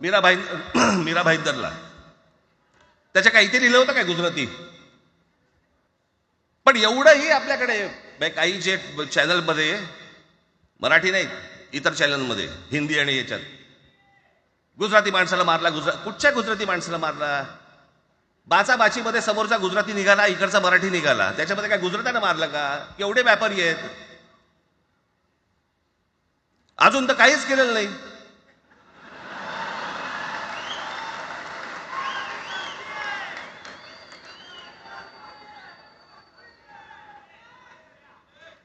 मीरा भाई मीरा भाईंदरला त्याच्या काही ते लिहिलं होतं काय गुजराती? पण एवढंही आपल्याकडे म्हणजे काही जे चॅनलमध्ये मराठी नाही इतर चॅनलमध्ये हिंदी आणि याच्यात गुजराती माणसाला मारला गुजरात कुठच्या गुजराती माणसाला मारला? बाचाबाचीमध्ये समोरचा गुजराती निघाला इकडचा मराठी निघाला. त्याच्यामध्ये काय गुजरातानं मारलं का? एवढे व्यापारी आहेत. अजून तर काहीच केलेलं नाही.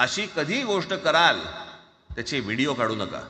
अशी कधी गोष्ट कराल त्याचे व्हिडिओ काढू नका.